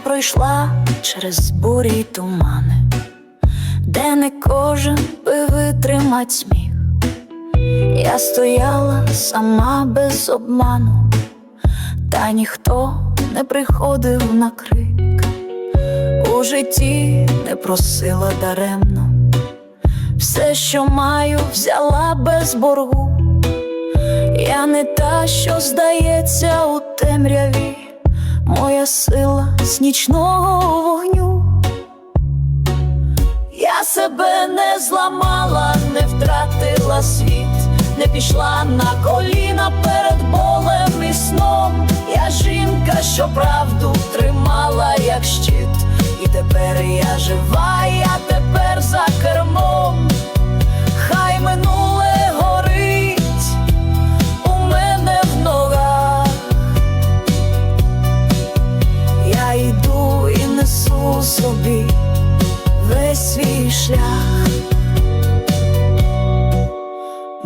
пройшла через бурі й тумани, де не кожен би витримать сміх. Я стояла сама без обману, та ніхто не приходив на крик. У житті не просила даремно, все, що маю, взяла без боргу. Я не та, що здається у темряві, моя сила з нічного вогню. Я себе не зламала, не втратила світ, не пішла на коліна перед болем і сном. Я жінка, що правду тримала, як щит, і тепер я жива, я тепер за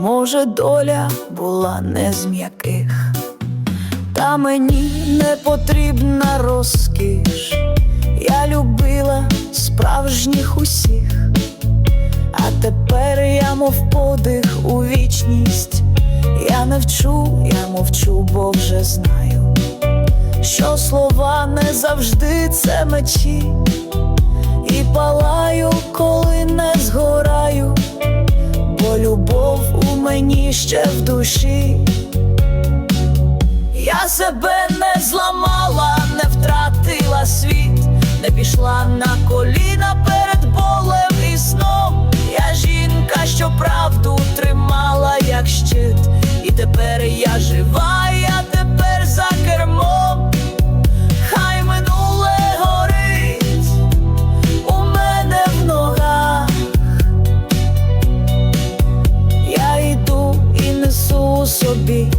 Може, доля була не з м'яких, та мені не потрібна розкіш. Я любила справжніх усіх, а тепер я мов подих у вічність. Я не вчу, я мовчу, бо вже знаю, що слова не завжди це мечі, мені ще в душі. Я себе не зламала, не втратила світ, не пішла на коліна